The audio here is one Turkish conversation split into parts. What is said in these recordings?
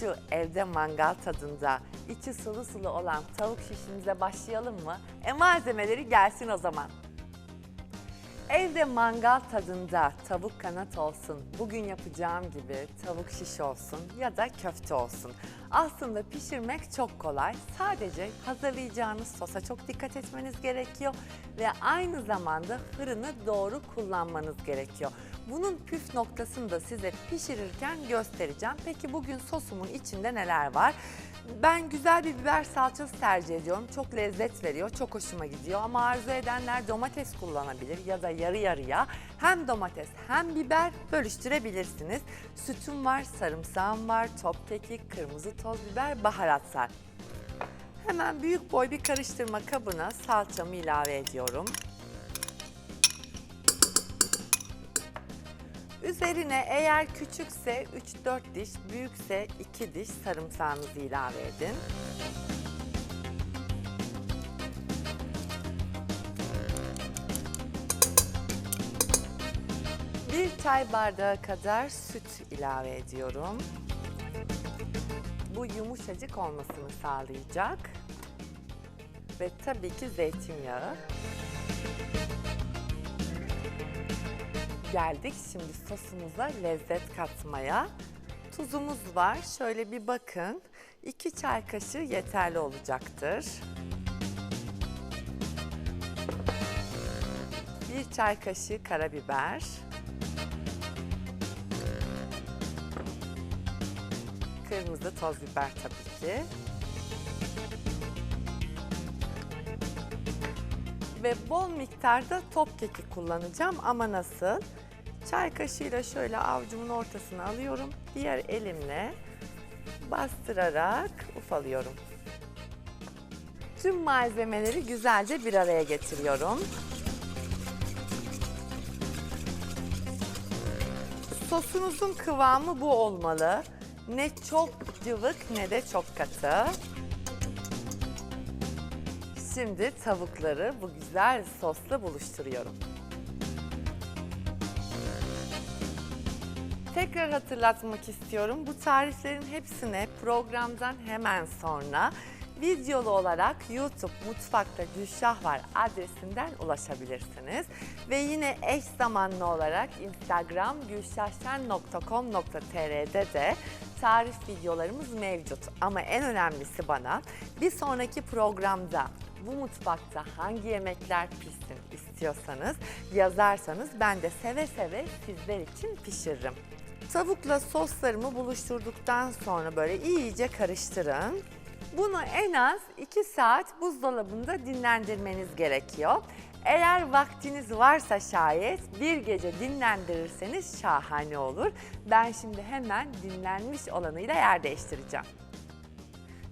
Şu evde mangal tadında içi sulu sulu olan tavuk şişimize başlayalım mı? E malzemeleri gelsin o zaman. Evde mangal tadında tavuk kanat olsun, bugün yapacağım gibi tavuk şiş olsun ya da köfte olsun. Aslında pişirmek çok kolay. Sadece hazırlayacağınız sosa çok dikkat etmeniz gerekiyor ve aynı zamanda fırını doğru kullanmanız gerekiyor. Bunun püf noktasını da size pişirirken göstereceğim. Peki bugün sosumun içinde neler var? Ben güzel bir biber salçası tercih ediyorum. Çok lezzet veriyor, çok hoşuma gidiyor. Ama arzu edenler domates kullanabilir ya da yarı yarıya. Hem domates hem biber bölüştürebilirsiniz. Sütüm var, sarımsağım var, top kekik, kırmızı toz biber, baharatlar. Hemen büyük boy bir karıştırma kabına salçamı ilave ediyorum. Üzerine eğer küçükse 3-4 diş, büyükse 2 diş sarımsağınızı ilave edin. Bir çay bardağı kadar süt ilave ediyorum. Bu yumuşacık olmasını sağlayacak. Ve tabii ki zeytinyağı. Geldik şimdi sosumuza lezzet katmaya. Tuzumuz var. Şöyle bir bakın. 2 çay kaşığı yeterli olacaktır. Bir çay kaşığı karabiber. Kırmızı toz biber tabii ki. Ve bol miktarda top keki kullanacağım ama nasıl? Çay kaşığıyla şöyle avucumun ortasına alıyorum. Diğer elimle bastırarak ufalıyorum. Tüm malzemeleri güzelce bir araya getiriyorum. Sosunuzun kıvamı bu olmalı. Ne çok cıvık ne de çok katı. Şimdi tavukları bu güzel sosla buluşturuyorum. Tekrar hatırlatmak istiyorum. Bu tariflerin hepsine programdan hemen sonra videolu olarak YouTube Mutfakta Gülşah var adresinden ulaşabilirsiniz. Ve yine eş zamanlı olarak Instagram gülşahşen.com.tr'de de tarif videolarımız mevcut. Ama en önemlisi bana bir sonraki programda bu mutfakta hangi yemekler pişsin istiyorsanız yazarsanız ben de seve seve sizler için pişiririm. Tavukla soslarımı buluşturduktan sonra böyle iyice karıştırın. Bunu en az 2 saat buzdolabında dinlendirmeniz gerekiyor. Eğer vaktiniz varsa şayet bir gece dinlendirirseniz şahane olur. Ben şimdi hemen dinlenmiş olanıyla yer değiştireceğim.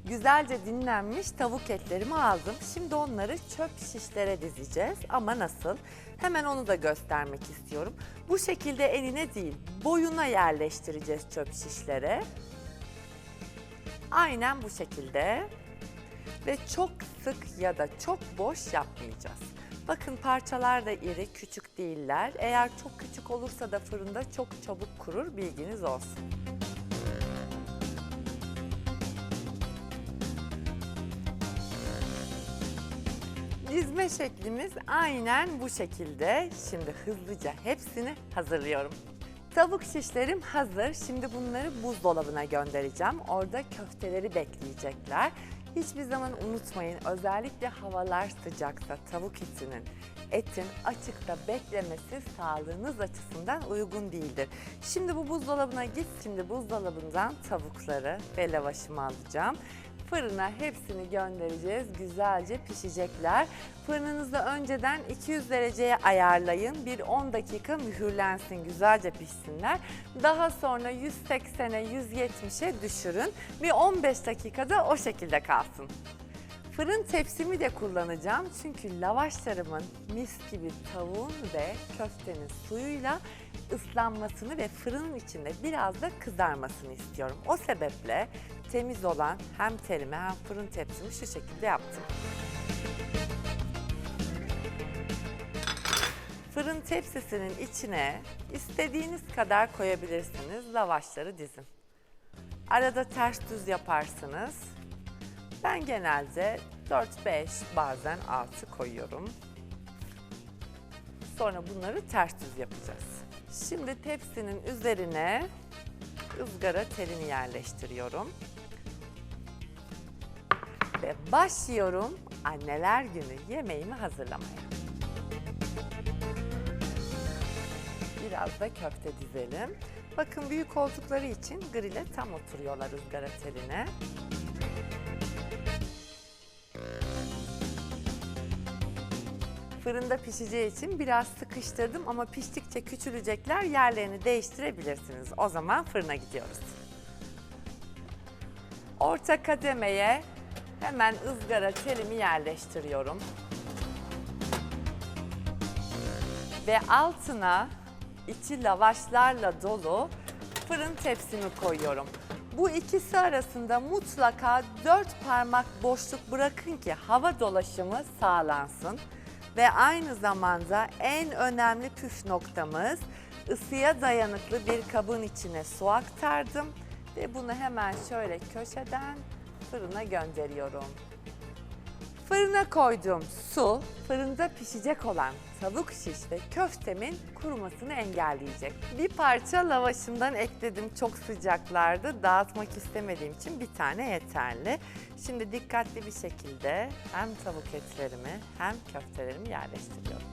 Güzelce dinlenmiş tavuk etlerimi aldım. Şimdi onları çöp şişlere dizeceğiz. Ama nasıl? Hemen onu da göstermek istiyorum. Bu şekilde eline değil, boyuna yerleştireceğiz çöp şişlere. Aynen bu şekilde. Ve çok sık ya da çok boş yapmayacağız. Bakın parçalar da iri, küçük değiller. Eğer çok küçük olursa da fırında çok çabuk kurur, bilginiz olsun. Dizme şeklimiz aynen bu şekilde. Şimdi hızlıca hepsini hazırlıyorum. Tavuk şişlerim hazır. Şimdi bunları buzdolabına göndereceğim. Orada köfteleri bekleyecekler. Hiçbir zaman unutmayın özellikle havalar sıcaksa tavuk etinin, etin açıkta beklemesi sağlığınız açısından uygun değildir. Şimdi bu buzdolabına git. Şimdi buzdolabından tavukları ve lavaşımı alacağım. Fırına hepsini göndereceğiz. Güzelce pişecekler. Fırınınızı önceden 200 dereceye ayarlayın. Bir 10 dakika mühürlensin, güzelce pişsinler. Daha sonra 180'e 170'e düşürün. Bir 15 dakikada o şekilde kalsın. Fırın tepsimi de kullanacağım çünkü lavaşlarımın mis gibi tavuğun ve köftenin suyuyla ıslanmasını ve fırının içinde biraz da kızarmasını istiyorum. O sebeple temiz olan hem terimi hem fırın tepsimi şu şekilde yaptım. Fırın tepsisinin içine istediğiniz kadar koyabilirsiniz. Lavaşları dizin. Arada ters düz yaparsınız. Ben genelde 4-5 bazen 6 koyuyorum. Sonra bunları ters düz yapacağız. Şimdi tepsinin üzerine ızgara telini yerleştiriyorum. Ve başlıyorum anneler günü yemeğimi hazırlamaya. Biraz da köfte dizelim. Bakın büyük oldukları için grille tam oturuyorlar ızgara teline. Fırında pişeceği için biraz sıkıştırdım ama piştikçe küçülecekler yerlerini değiştirebilirsiniz. O zaman fırına gidiyoruz. Orta kademeye hemen ızgara telimi yerleştiriyorum. Ve altına içi lavaşlarla dolu fırın tepsimi koyuyorum. Bu ikisi arasında mutlaka dört parmak boşluk bırakın ki hava dolaşımı sağlansın. Ve aynı zamanda en önemli püf noktamız ısıya dayanıklı bir kabın içine su aktardım. Ve bunu hemen şöyle köşeden fırına gönderiyorum. Fırına koyduğum su fırında pişecek olan tavuk şiş ve köftemin kurumasını engelleyecek. Bir parça lavaşından ekledim çok sıcaklardı. Dağıtmak istemediğim için bir tane yeterli. Şimdi dikkatli bir şekilde hem tavuk etlerimi hem köftelerimi yerleştiriyorum.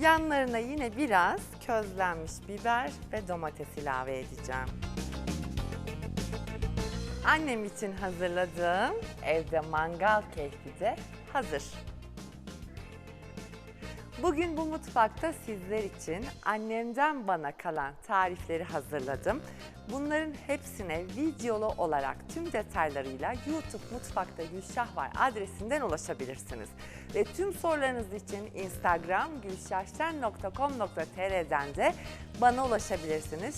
Yanlarına yine biraz közlenmiş biber ve domates ilave edeceğim. Annem için hazırladığım evde mangal keyfi de hazır. Bugün bu mutfakta sizler için annemden bana kalan tarifleri hazırladım. Bunların hepsine videolu olarak tüm detaylarıyla YouTube Mutfakta Gülşah var adresinden ulaşabilirsiniz. Ve tüm sorularınız için Instagram gülşahşen.com.tr'den de bana ulaşabilirsiniz.